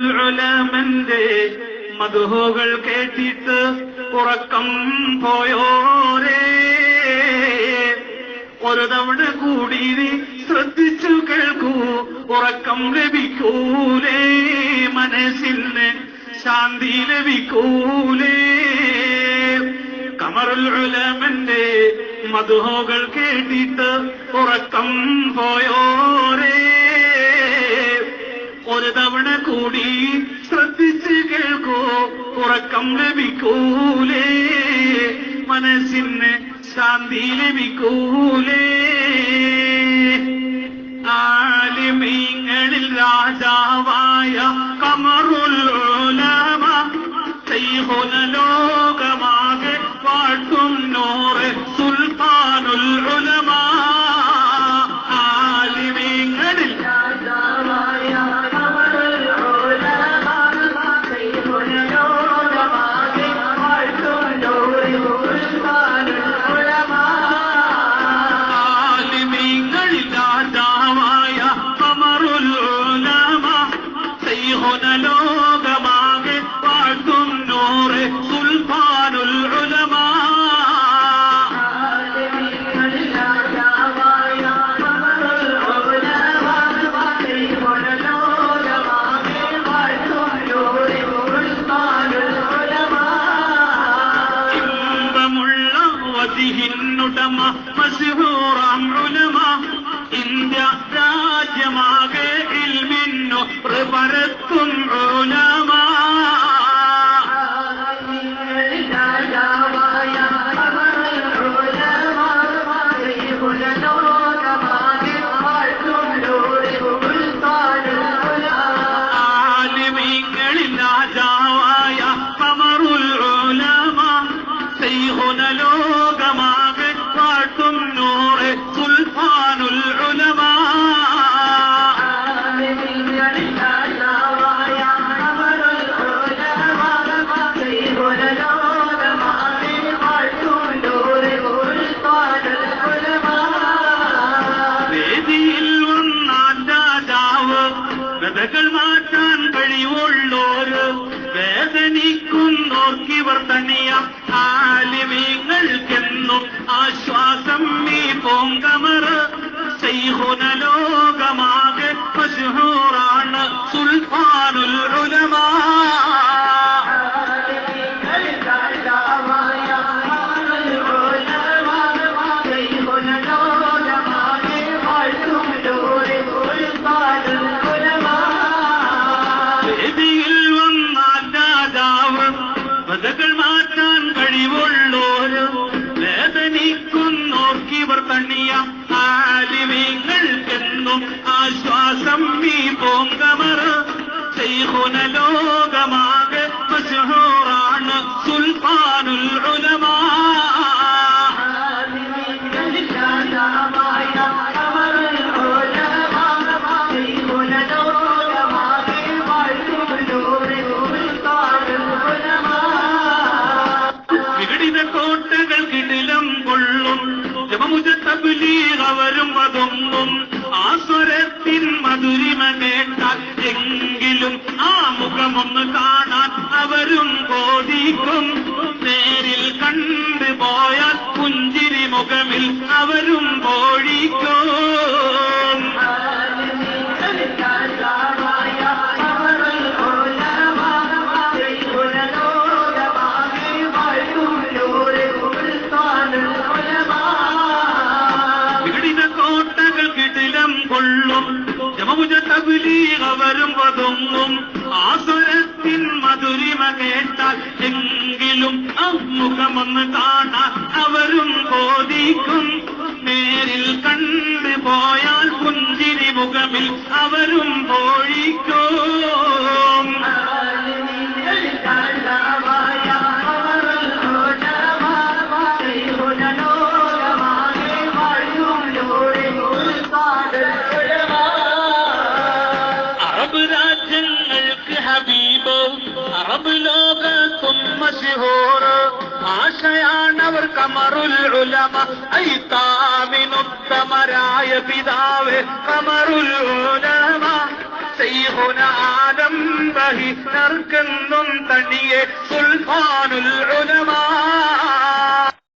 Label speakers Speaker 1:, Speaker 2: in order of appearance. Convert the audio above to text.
Speaker 1: ഉലമന്റെ മധുഹുകൾ കേട്ടിട്ട് ഉറക്കം പോയോരേ. ഒരു തവണ കൂടി ശ്രദ്ധിച്ചു കേൾക്കൂ ഉറക്കം ലഭിക്കൂലേ. മനസ്സിന് ശാന്തി ലഭിക്കൂലേ. കമറുൽ ഉലമന്റെ മധുഹുകൾ കേട്ടിട്ട് ഉറക്കം പോയോരേ. കൂടി ശ്രദ്ധിച്ച് കേൾക്കൂ. ഉറക്കം ലഭിക്കൂലേ. മനസ്സിന് ശാന്തി ലഭിക്കൂലേ. വതിഹിന്നുടമ മസ്ഹൂറാം ഉലമ ഇന്ത്യ രാജ്യമാകെ ഇൽമിന്നു പരത്തും ഉലമ ആലിമീങ്ങളിൽ രാജാവായ കമറുൽ ഉലമ ശൈഖുന കഥകൾ മാറ്റാൻ കഴിവുള്ളോര് വേദനിക്കുന്നോർക്കിവർ തനിയ ആലിമീങ്ങൾക്കെന്നും ആശ്വാസം ഈ പോങ്കമറ് ചെയ്യുന്ന ലോകമാകെ ആശ്വാസം നീ പോങ്കമർ ശൈഖുന ലോകമാകെ മഷഹൂറാണ് സുൽത്താനുൽ ഉലമാ. കോട്ടകൾ കിടിലം കൊള്ളും. ജപമുജത്തബുലീഗ് അവരും അതൊന്നും സ്വരത്തിൻ മധുരിമ കേട്ടെങ്കിലും ആ മുഖമൊന്ന് കാണാൻ അവരും കോതിക്കും നേരിൽ കണ്ടു പോയാൽ പുഞ്ചിരി മുഖമിൽ അവരും കിടിലം കൊള്ളും. ജമമുജ അവരും വതൊങ്ങും ആസുരത്തിൻ മധുരിമ കേട്ടാൽ എങ്കിലും അമുഖമൊന്ന് കാണാൻ അവരും ബോധിക്കും നേരിൽ കണ്ടു പോയാൽ പുഞ്ചിരി മുഖമിൽ അവരും പോഴിക്കും ലോകത്തും മഷഹൂർ ആശയാണവർ കമറുൽ ഉലമ. ഐത്താമിനുത്തമരായ പിതാവ് കമറുൽ ഉലമ. സൈഹുന ആലംബ ഇലാഹി നർക്കെന്നും തനിയെ സുൽഫാനുൽ ഉലമ.